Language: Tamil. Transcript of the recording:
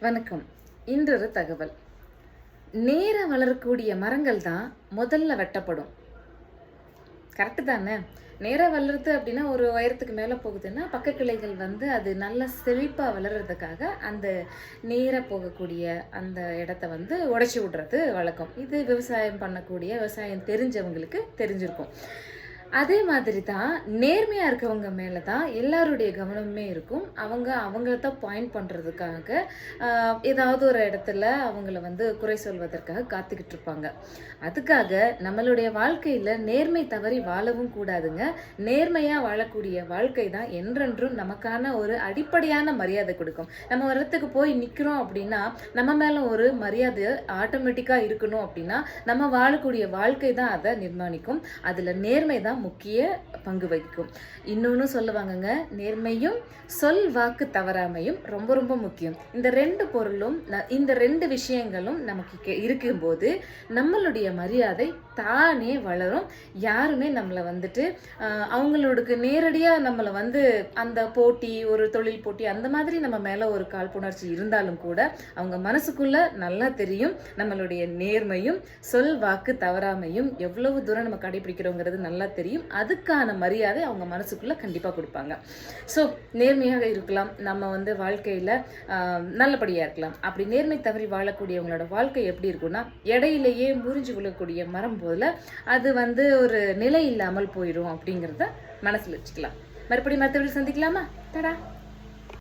வணக்கம். இன்றொரு தகவல். நேர வளரக்கூடிய மரங்கள் தான் முதல்ல வெட்டப்படும். கரெக்டு தானே? நேராக வளருது அப்படின்னா ஒரு உயரத்துக்கு மேலே போகுதுன்னா பக்க கிளைகள் வந்து அது நல்ல செழிப்பாக வளர்கிறதுக்காக அந்த நேராக போகக்கூடிய அந்த இடத்த வந்து உடைச்சி விடுறது வழக்கம். இது விவசாயம் பண்ணக்கூடிய விவசாயம் தெரிஞ்சவங்களுக்கு தெரிஞ்சிருக்கும். அதே மாதிரி தான் நேர்மையாக இருக்கவங்க மேலே தான் எல்லாருடைய கவனமுமே இருக்கும். அவங்க அவங்கள தான் பாயிண்ட் பண்ணுறதுக்காக ஏதாவது ஒரு இடத்துல அவங்கள வந்து குறை சொல்வதற்காக காத்துக்கிட்டு இருப்பாங்க. அதுக்காக நம்மளுடைய வாழ்க்கையில் நேர்மை தவறி வாழவும் கூடாதுங்க. நேர்மையாக வாழக்கூடிய வாழ்க்கை தான் என்றென்றும் நமக்கான ஒரு அடிப்படையான மரியாதை கொடுக்கும். நம்ம ஒரு இடத்துக்கு போய் நிற்கிறோம் அப்படின்னா நம்ம மேலே ஒரு மரியாதை ஆட்டோமேட்டிக்காக இருக்கணும் அப்படின்னா நம்ம வாழக்கூடிய வாழ்க்கை தான் அதை நிர்மாணிக்கும். அதில் நேர்மை தான் முக்கிய பங்கு வகிக்கும். இன்னொன்று சொல்லுவாங்கங்க நேர்மையும் சொல் வாக்கு தவறாமையும் ரொம்ப ரொம்ப முக்கியம். இந்த ரெண்டு பொருளும் இந்த ரெண்டு விஷயங்களும் நமக்கு இருக்கும்போது நம்மளுடைய மரியாதை தானே வளரும். யாருமே நம்மளை வந்துட்டு அவங்களோடக்கு நேரடியாக நம்மளை வந்து அந்த போட்டி ஒரு தொழில் போட்டி அந்த மாதிரி நம்ம மேலே ஒரு காழ்ப்புணர்ச்சி இருந்தாலும் கூட அவங்க மனசுக்குள்ள நல்லா தெரியும். நம்மளுடைய நேர்மையும் சொல் வாக்கு தவறாமையும் எவ்வளவு தூரம் நம்ம கடைபிடிக்கிறோங்கிறது நல்லா தெரியும். அதுக்கான மரியாதை அவங்க மனசுக்குள்ள கண்டிப்பாக கொடுப்பாங்க. ஸோ நேர்மையாக இருக்கலாம். நம்ம வந்து வாழ்க்கையில் நல்லபடியாக இருக்கலாம். அப்படி நேர்மை தவறி வாழக்கூடியவங்களோட வாழ்க்கை எப்படி இருக்கும்னா இடையிலேயே முறிஞ்சு விழக்கூடிய மரம் போதில் அது வந்து ஒரு நிலை இல்லாமல் போயிடும் அப்படிங்கிறத மனசில் வச்சுக்கலாம். மறுபடியும் மற்றவர்கள் சந்திக்கலாமா? தடா